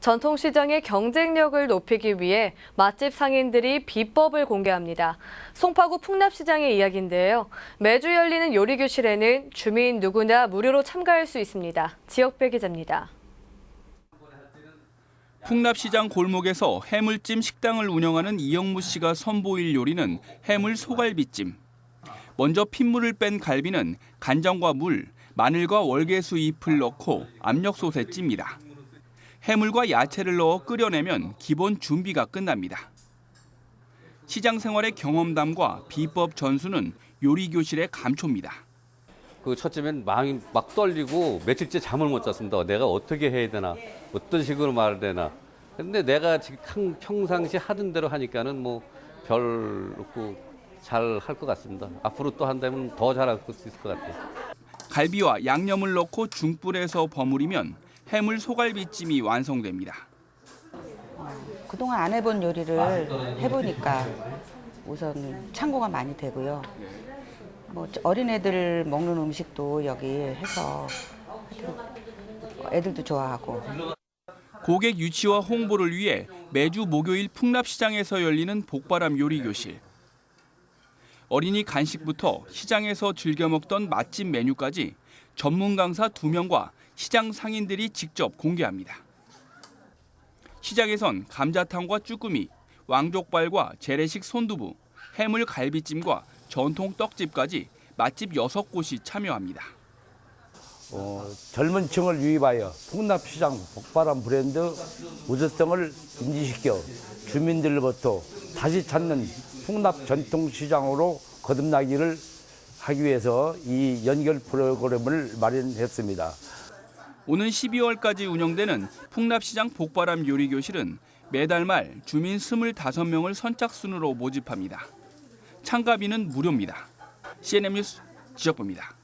전통시장의 경쟁력을 높이기 위해 맛집 상인들이 비법을 공개합니다. 송파구 풍납시장의 이야기인데요. 매주 열리는 요리교실에는 주민 누구나 무료로 참가할 수 있습니다. 지역배 기자입니다. 풍납시장 골목에서 해물찜 식당을 운영하는 이영무 씨가 선보일 요리는 해물 소갈비찜. 먼저 핏물을 뺀 갈비는 간장과 물, 마늘과 월계수 잎을 넣고 압력솥에 찝니다. 해물과 야채를 넣어 끓여내면 기본 준비가 끝납니다. 시장 생활의 경험담과 비법 전수는 요리 교실의 감초입니다. 그 첫째면 마음이 막 떨리고 며칠째 잠을 못 잤습니다. 내가 어떻게 해야 되나, 어떤 식으로 말해야 되나. 근데 내가 지금 항- 평상시 하던 대로 하니까는 뭐별 없고 잘 할 것 같습니다. 앞으로 또 한다면 더 잘할 수 있을 것 같아요. 갈비와 양념을 넣고 중불에서 버무리면 해물 소갈비찜이 완성됩니다. 그동안 안 해본 요리를 해보니까 우선 참고가 많이 되고요. 뭐 어린애들 먹는 음식도 여기 해서 애들도 좋아하고 고객 유치와 홍보를 위해 매주 목요일 풍납시장에서 열리는 복바람 요리 교실. 어린이 간식부터 시장에서 즐겨 먹던 맛집 메뉴까지 전문 강사 두명과 시장 상인들이 직접 공개합니다. 시장에선 감자탕과 쭈꾸미, 왕족발과 재래식 손두부, 해물 갈비찜과 전통 떡집까지 맛집 여섯 곳이 참여합니다. 어, 젊은 층을 유입하여 풍납시장 복바람 브랜드 우수성을 인지시켜 주민들로부터 다시 찾는 풍납 전통시장으로 거듭나기를 하기 위해서 이 연결 프로그램을 마련했습니다. 오는 12월까지 운영되는 풍납시장 복바람 요리교실은 매달 말 주민 25명을 선착순으로 모집합니다. 참가비는 무료입니다. CNN 뉴스 지역부입니다.